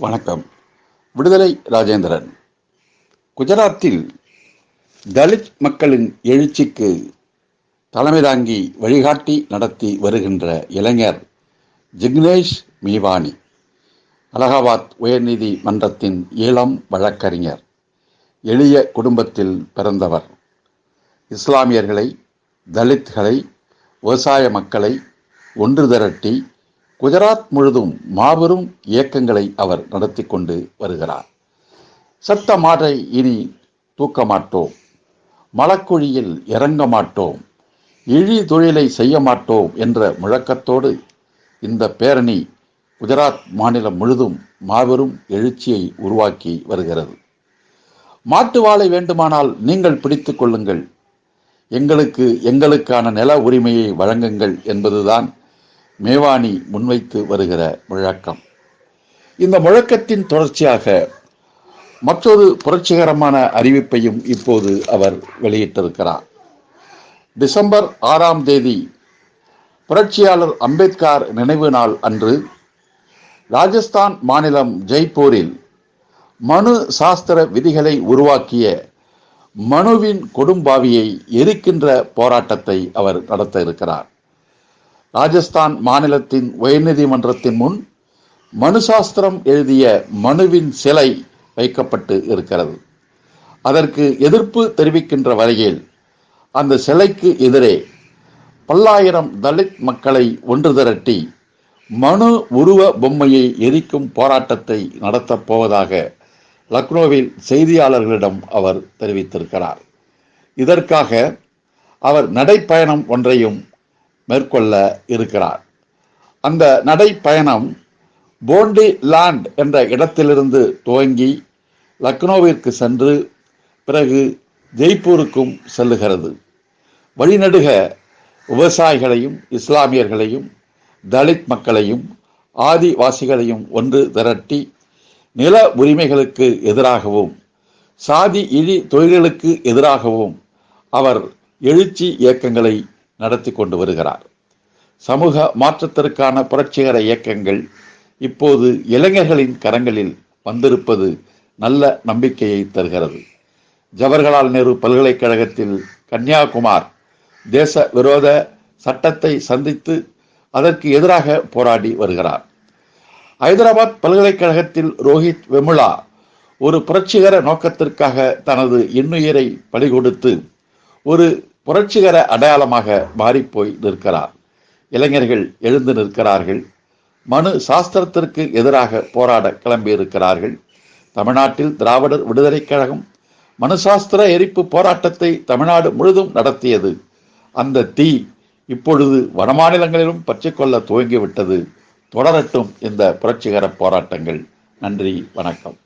வணக்கம். விடுதலை ராஜேந்திரன். குஜராத்தில் தலித் மக்களின் எழுச்சிக்கு தலைமை தாங்கி வழிகாட்டி நடத்தி வருகின்ற இளைஞர் ஜிக்னேஷ் மீவானி அலகாபாத் உயர்நீதிமன்றத்தின் இளம் வழக்கறிஞர் எளிய குடும்பத்தில் பிறந்தவர். இஸ்லாமியர்களை தலித்களை விவசாய மக்களை ஒன்று திரட்டி குஜராத் முழுதும் மாபெரும் இயக்கங்களை அவர் நடத்தி கொண்டு வருகிறார். சத்த மாட்டை இனி தூக்க மாட்டோம். மலக்குழியில் இறங்க மாட்டோம். இழி தொழிலை செய்ய மாட்டோம் என்ற முழக்கத்தோடு இந்த பேரணி குஜராத் மாநிலம் முழுதும் மாபெரும் எழுச்சியை உருவாக்கி வருகிறது. மாட்டு வாழை வேண்டுமானால் நீங்கள் பிடித்து கொள்ளுங்கள். எங்களுக்கு எங்களுக்கான நில உரிமையை வழங்குங்கள் என்பதுதான் மேவானி முன்வைத்து வருகிற முழக்கம். இந்த முழக்கத்தின் தொடர்ச்சியாக மற்றொரு புரட்சிகரமான அறிவிப்பையும் இப்போது அவர் வெளியிட்டிருக்கிறார். டிசம்பர் ஆறாம் தேதி புரட்சியாளர் அம்பேத்கர் நினைவு நாள் அன்று ராஜஸ்தான் மாநிலம் ஜெய்ப்பூரில் மனு சாஸ்திர விதிகளை உருவாக்கிய மனுவின் கொடும்பாவியை எரிக்கின்ற போராட்டத்தை அவர் நடத்த இருக்கிறார். ராஜஸ்தான் மாநிலத்தின் உயர்நீதிமன்றத்தின் முன் மனுசாஸ்திரம் எழுதிய மனுவின் சிலை வைக்கப்பட்டு இருக்கிறது. அதற்கு எதிர்ப்பு தெரிவிக்கின்ற வரையில் அந்த சிலைக்கு எதிரே பல்லாயிரம் தலித் மக்களை ஒன்று திரட்டி மனு உருவ பொம்மையை எரிக்கும் போராட்டத்தை நடத்தப் போவதாக லக்னோவில் செய்தியாளர்களிடம் அவர் தெரிவித்திருக்கிறார். இதற்காக அவர் நடைப்பயணம் ஒன்றையும் மேற்கொள்ள இருக்கிறார். அந்த நடைப்பயணம் போண்டி லேண்ட் என்ற இடத்திலிருந்து துவங்கி லக்னோவிற்கு சென்று பிறகு ஜெய்ப்பூருக்கும் செல்லுகிறது. வழிநடுக விவசாயிகளையும் இஸ்லாமியர்களையும் தலித் மக்களையும் ஆதிவாசிகளையும் ஒன்று திரட்டி நில உரிமைகளுக்கு எதிராகவும் சாதி இழி தொழில்களுக்கு எதிராகவும் அவர் எழுச்சி இயக்கங்களை நடத்தி கொண்டு வருகிறார். சமூக மாற்றத்திற்கான புரட்சிகர இயக்கங்கள் இப்போது இளைஞர்களின் கரங்களில் வந்திருப்பது நல்ல நம்பிக்கையை தருகிறது. ஜவஹர்லால் நேரு பல்கலைக்கழகத்தில் கன்னியாகுமார் தேச விரோத சட்டத்தை சந்தித்து அதற்கு எதிராக போராடி வருகிறார். ஐதராபாத் பல்கலைக்கழகத்தில் ரோஹித் வெமுலா ஒரு புரட்சிகர நோக்கத்திற்காக தனது இன்னுயிரை பலிகொடுத்து ஒரு புரட்சிகர அடையாளமாக மாறிப்போய் நிற்கிறார். இளைஞர்கள் எழுந்து நிற்கிறார்கள். மனு சாஸ்திரத்திற்கு எதிராக போராட கிளம்பியிருக்கிறார்கள். தமிழ்நாட்டில் திராவிடர் விடுதலைக் கழகம் மனுசாஸ்திர எரிப்பு போராட்டத்தை தமிழ்நாடு முழுதும் நடத்தியது. அந்த தீ இப்பொழுது வடமாநிலங்களிலும் பற்றிக்கொள்ள துவங்கிவிட்டது. தொடரட்டும் இந்த புரட்சிகர போராட்டங்கள். நன்றி வணக்கம்.